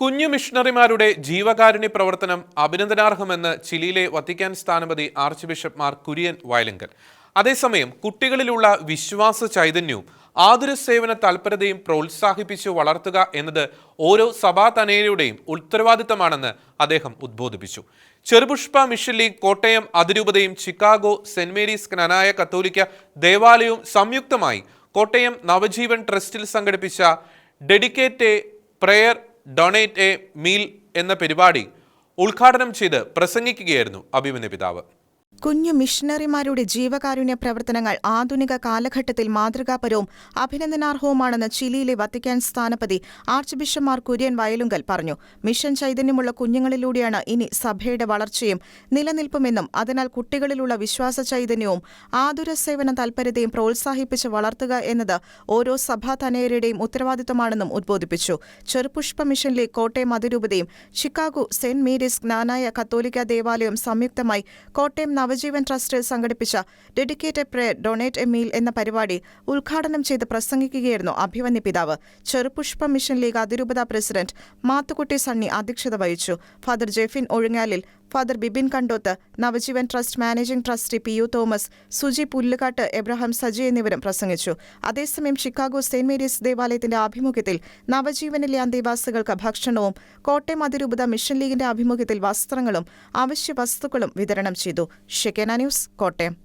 കുഞ്ഞു മിഷണറിമാരുടെ ജീവകാരുണ്യ പ്രവർത്തനം അഭിനന്ദനാർഹമെന്ന് ചിലിയിലെ വത്തിക്കാൻ സ്ഥാനപതി ആർച്ച് ബിഷപ്പ് മാർ കുര്യൻ വയലങ്കൽ. അതേസമയം കുട്ടികളിലുള്ള വിശ്വാസ ചൈതന്യവും ആതുര സേവന തൽപരതയും പ്രോത്സാഹിപ്പിച്ചു വളർത്തുക എന്നത് ഓരോ സഭാ തനയരുടെയും ഉത്തരവാദിത്തമാണെന്ന് അദ്ദേഹം ഉദ്ബോധിപ്പിച്ചു. ചെറുപുഷ്പ മിഷൻ ലീഗ് കോട്ടയം അതിരൂപതയും ചിക്കാഗോ സെന്റ് മേരീസ് കനായ കത്തോലിക്ക ദേവാലയവും സംയുക്തമായി കോട്ടയം നവജീവൻ ട്രസ്റ്റിൽ സംഘടിപ്പിച്ച dedicate prayer donate a meal എന്ന പരിപാടി ഉദ്ഘാടനം ചെയ്ത് പ്രസംഗിക്കുകയായിരുന്നു അഭിമന്യ പിതാവ്. കുഞ്ഞു മിഷണറിമാരുടെ ജീവകാരുണ്യ പ്രവർത്തനങ്ങൾ ആധുനിക കാലഘട്ടത്തിൽ മാതൃകാപരവും അഭിനന്ദനാർഹവുമാണെന്ന് ചിലിയിലെ വത്തിക്കാൻ സ്ഥാനപതി ആർച്ച് ബിഷപ്പ് മാർ കുര്യൻ വയലുങ്കൽ പറഞ്ഞു. മിഷൻ ചൈതന്യമുള്ള കുഞ്ഞുങ്ങളിലൂടെയാണ് ഇനി സഭയുടെ വളർച്ചയും നിലനിൽപ്പുമെന്നും അതിനാൽ കുട്ടികളിലുള്ള വിശ്വാസ ചൈതന്യവും ആതുര സേവന തൽപരതയും പ്രോത്സാഹിപ്പിച്ച് വളർത്തുക എന്നത് ഓരോ സഭാ തനയരുടെയും ഉത്തരവാദിത്തമാണെന്നും ഉദ്ബോധിപ്പിച്ചു. ചെറുപുഷ്പ മിഷനിലെ കോട്ടയം അതിരൂപതയും ചിക്കാഗോ സെന്റ് മേരീസ് ജ്ഞാനായ കത്തോലിക്ക ദേവാലയം സംയുക്തമായി കോട്ടയം നവജീവൻ ട്രസ്റ്റ് സംഘടിപ്പിച്ച dedicated pray donate a meal എന്ന പരിപാടി ഉദ്ഘാടനം ചെയ്ത് പ്രസംഗിക്കുകയായിരുന്നു അഭിവന്യ പിതാവ്. ചെറുപുഷ്പ മിഷൻ ലീഗ് അതിരൂപത പ്രസിഡന്റ് മാത്തുക്കുട്ടി സണ്ണി അധ്യക്ഷത വഹിച്ചു. Father Jefin Ozhungalil father Bibin Kandoth Navajeevan trust managing trustee P U Thomas Suji Pullukattu Abraham Saji എന്നിവരും പ്രസംഗിച്ചു. അതേസമയം ഷിക്കാഗോ സെന്റ് മേരീസ് ദേവാലയത്തിന്റെ ആഭിമുഖ്യത്തിൽ നവജീവനിലെ അന്തേവാസികൾക്ക് ഭക്ഷണവും കോട്ടയം അതിരൂപത മിഷൻ ലീഗിന്റെ ആഭിമുഖ്യത്തിൽ വസ്ത്രങ്ങളും അവശ്യ വസ്തുക്കളും വിതരണം ചെയ്തു. Shekinah news Kottayam.